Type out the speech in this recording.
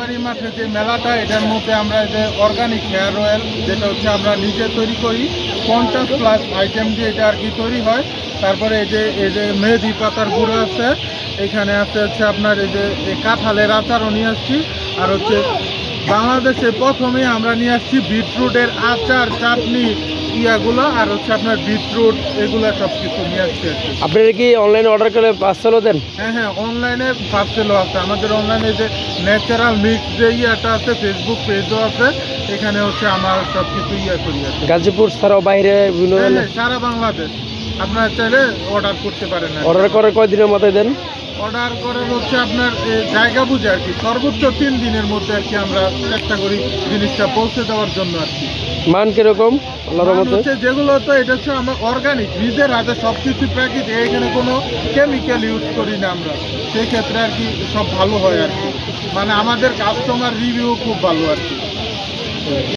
ব্যাপারী মাঠে যে মেলাটা, এটার মধ্যে আমরা যে অর্গানিক হেয়ার অয়েল যেটা হচ্ছে আমরা নিজে তৈরি করি, পঞ্চাশ প্লাস আইটেম দিয়ে এটা আর কি তৈরি হয়। তারপরে এই যে এই যে মেহেদি পাতার গুঁড়ো আছে, এখানে আছে হচ্ছে আপনার এই যে কাঁঠালের আচারও নিয়ে আসছি, আর হচ্ছে বাংলাদেশে প্রথমে আমরা নিয়ে আসছি বিটরুটের আচার চাটনি ইয়াগুলো আর হচ্ছে আপনার বিটরুট এগুলো সব কিছু নিয়ে আসছি আর কি। আপনারা কি অনলাইনে অর্ডার করে পার্সেলও দেন? হ্যাঁ হ্যাঁ অনলাইনে পার্সেলও আছে। আমাদের অনলাইনে যে ন্যাচারাল মিক্স যে ইয়েটা আছে ফেসবুক পেজও আছে এখানে হচ্ছে আমার সব কিছু ইয়ে করি আছে গাজীপুর ছাড়াও বাইরে বিভিন্ন হ্যাঁ, হ্যাঁ, সারা বাংলাদেশ। আপনারা চাইলে অর্ডার করতে পারেন অর্ডার করে কয়দিনের মাথায় দেন? অর্ডার করার হচ্ছে আপনার জায়গা বুঝে আর কি। সর্বোচ্চ তিন দিনের মধ্যে আর কি আমরা চেষ্টা করি জিনিসটা পৌঁছে দেওয়ার জন্য আর কি। মান কীরকম? হচ্ছে যেগুলো তো এটা হচ্ছে আমরা অর্গানিক নিজের হাতে সব কিছু প্যাকেট এখানে কোনো কেমিক্যাল ইউজ করি না আমরা। সেই ক্ষেত্রে আর কি সব ভালো হয় আর কি। মানে আমাদের কাস্টমার রিভিউ খুব ভালো আর কি।